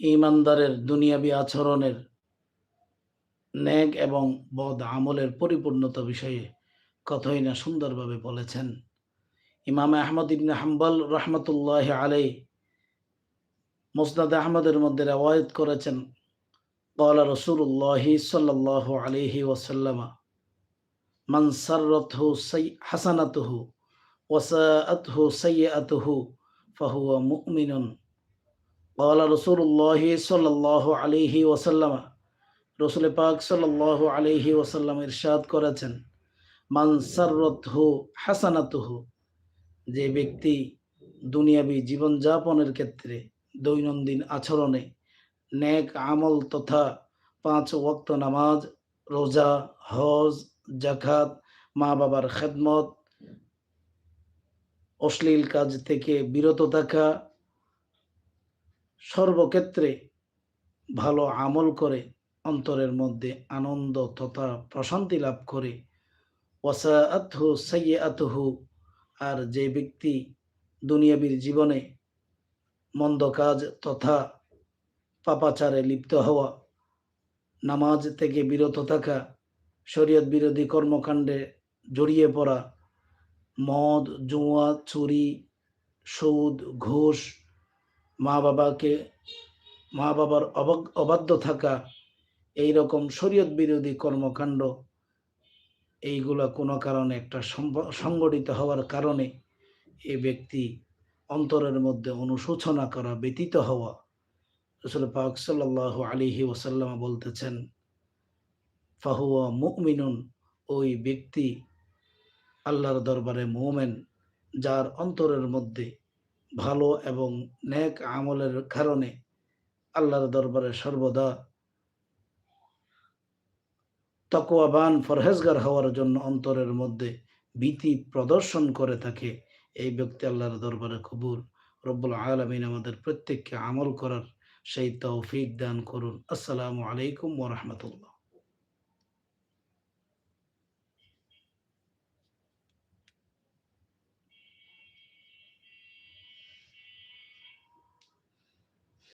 ইমানদারের দুনিয়াবি আচরণের ন্যাগ এবং বদ আমলের পরিপূর্ণতা বিষয়ে কথাই না সুন্দরভাবে বলেছেন। ইমাম আহমদ ইবনে হাম্বাল রহমতুল্লাহ আলাই মোসনাদ আহমদের মধ্যে রেওয়ায়ত করেছেন কলা রসুল্লাহ সাল্লাহ আলিহি ওসাল্লামা মান সাররথু সৈ হাসানাতুহু ওয়াসাআতহু সাইয়াতুহু, ফাহুয়া মুমিনুন। কলা রসুল্লাহ সাল্লাহ আলিহি ওসাল্লামা রসুল পাক সাল্লাহ আলিহি ওসাল্লাম ইরশাদ করেছেন মানসারত হু হাসানাত যে ব্যক্তি দুনিয়াবি জীবনযাপনের ক্ষেত্রে দৈনন্দিন আচরণে ন্যাক আমল তথা পাঁচ ওয়াক্ত নামাজ, রোজা, হজ জাকাত মা বাবার খেদমত, অশ্লীল কাজ থেকে বিরত থাকা সর্বক্ষেত্রে ভালো আমল করে অন্তরের মধ্যে আনন্দ তথা প্রশান্তি লাভ করে। ওয়াসাআতহু সাইয়্যাতুহু আর যে ব্যক্তি দুনিয়াবীর জীবনে মন্দ কাজ তথা পাপাচারে লিপ্ত হওয়া, নামাজ থেকে বিরত থাকা, শরীয়ত বিরোধী কর্মকাণ্ডে জড়িয়ে পড়া, মদ, জুয়া, চুরি, সুদ, ঘুষ মা বাবাকে মা বাবার অবাধ্য থাকা এই রকম শরীয়ত বিরোধী কর্মকাণ্ড, এইগুলা কোনো কারণে একটা সংগঠিত হওয়ার কারণে এ ব্যক্তি অন্তরের মধ্যে অনুশোচনা করা ব্যতীত হওয়া। রসুল পাক সাল্লাহ আলিহি ওসাল্লাম বলতেছেন, ফাহুয়া মুমিনুন, ওই ব্যক্তি আল্লাহর দরবারে মোমেন, যার অন্তরের মধ্যে ভালো এবং নেক আমলের কারণে আল্লাহর দরবারে সর্বদা তকোয়াবান ফরহেজগার হওয়ার জন্য অন্তরের মধ্যে ভীতি প্রদর্শন করে থাকে। এই ব্যক্তি আল্লাহর দরবারে কবুল। রব্বুল আলমিন আমাদের প্রত্যেককে আমল করার সেই তৌফিক দান করুন। আসসালামু আলাইকুম ওরহমতুল্লাহ